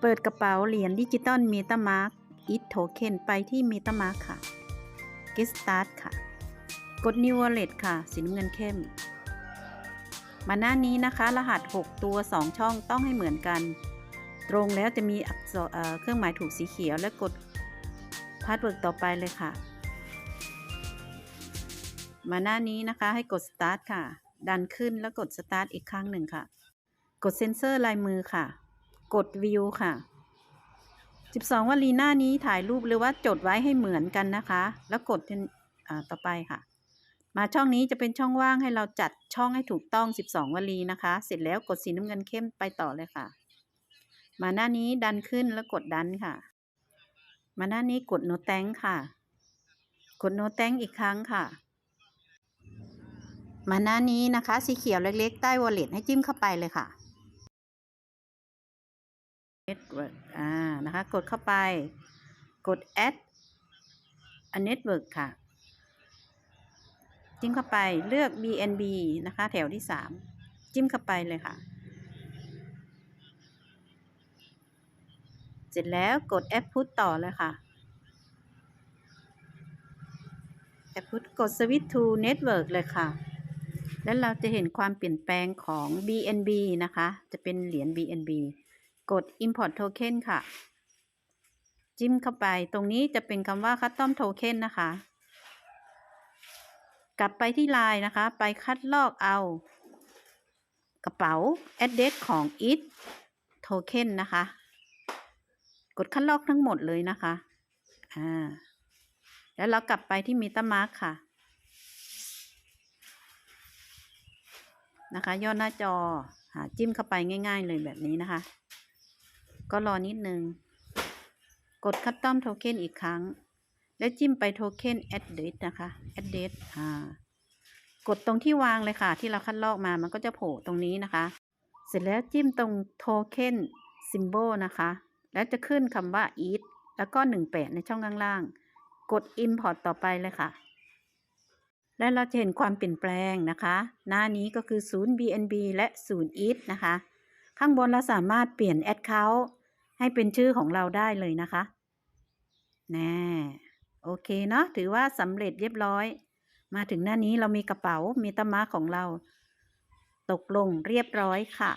เปิดกระเป๋าเหรียญดิจิตอลเมตามาร์กอีทโทเค็นไปที่เมตามาร์กค่ะ Get Start ค่ะ กด New Wallet ค่ะ สีน้ำเงินเข้ม มาหน้านี้นะคะ รหัส 6 ตัว 2 ช่องต้องให้เหมือนกัน ตรงแล้วจะมีอักษรเอ่อเครื่องหมายถูกสีเขียวและกดพาสเวิร์ดต่อไปเลยค่ะ มาหน้านี้นะคะให้กด Start ค่ะ ดันขึ้นแล้วกด Start อีกครั้งหนึ่งค่ะ กดเซ็นเซอร์ลายมือค่ะ กด View ค่ะ 12วลีหน้านี้ถ่ายรูปหรือว่าจดไว้ให้เหมือนกันนะคะ แล้วกดต่อไปค่ะ มาช่องนี้จะเป็นช่องว่างให้เราจัดช่องให้ถูกต้อง 12วลีนะคะ เสร็จแล้วกดสีน้ำเงินเข้มไปต่อเลยค่ะ มาหน้านี้ดันขึ้นแล้วกดดันค่ะ มาหน้านี้กดโนแตงค่ะ กดโนแตงอีกครั้งค่ะมาหน้านี้นะคะ สีเขียวเล็กๆ ใต้ wallet ให้จิ้มเข้าไปเลยค่ะ network อ่านะคะ กดเข้าไป กด add a network ค่ะ จิ้มเข้าไปเลือก BNB นะคะ แถวที่ 3 จิ้มเข้าไปเลยค่ะ เสร็จแล้วกด add put ต่อเลยค่ะ add put กด switch to network เลยค่ะ แล้วเราจะเห็นความเปลี่ยนแปลงของ BNB นะคะ จะเป็นเหรียญ BNB กด import token ค่ะ จิ้มเข้าไป ตรงนี้จะเป็นคำว่า custom token นะคะ กลับไปที่ไลน์นะคะ ไปคัดลอกเอา กระเป๋า address ของ it token นะคะ กดคัดลอกทั้งหมดเลยนะคะ อ่า แล้วเรากลับไปที่ MetaMask ค่ะนะคะย่อหน้าจอหาจิ้มเข้าไปง่าย ๆ เลยแบบนี้นะคะ ก็รอนิดนึง กด Custom Token อีกครั้ง แล้วจิ้มไป Token Address นะคะ Address อ่ากดตรงที่วางเลยค่ะ ที่เราคัดลอกมามันก็จะโผล่ตรงนี้นะคะ เสร็จแล้วจิ้มตรง Token Symbol นะคะ แล้วจะขึ้นคำว่า eat แล้วก็ 18 ในช่องข้างล่าง กด Import ต่อไปเลยค่ะ และเราจะเห็นความเปลี่ยนแปลงนะคะ หน้านี้ก็คือ 0 BNB และ 0 ETH นะคะ ข้างบนเราสามารถเปลี่ยน Account ให้เป็นชื่อของเราได้เลยนะคะแน่โอเคเนาะถือว่าสำเร็จเรียบร้อย มาถึงหน้านี้เรามีกระเป๋ามีตมาของเรา ตกลงเรียบร้อยค่ะ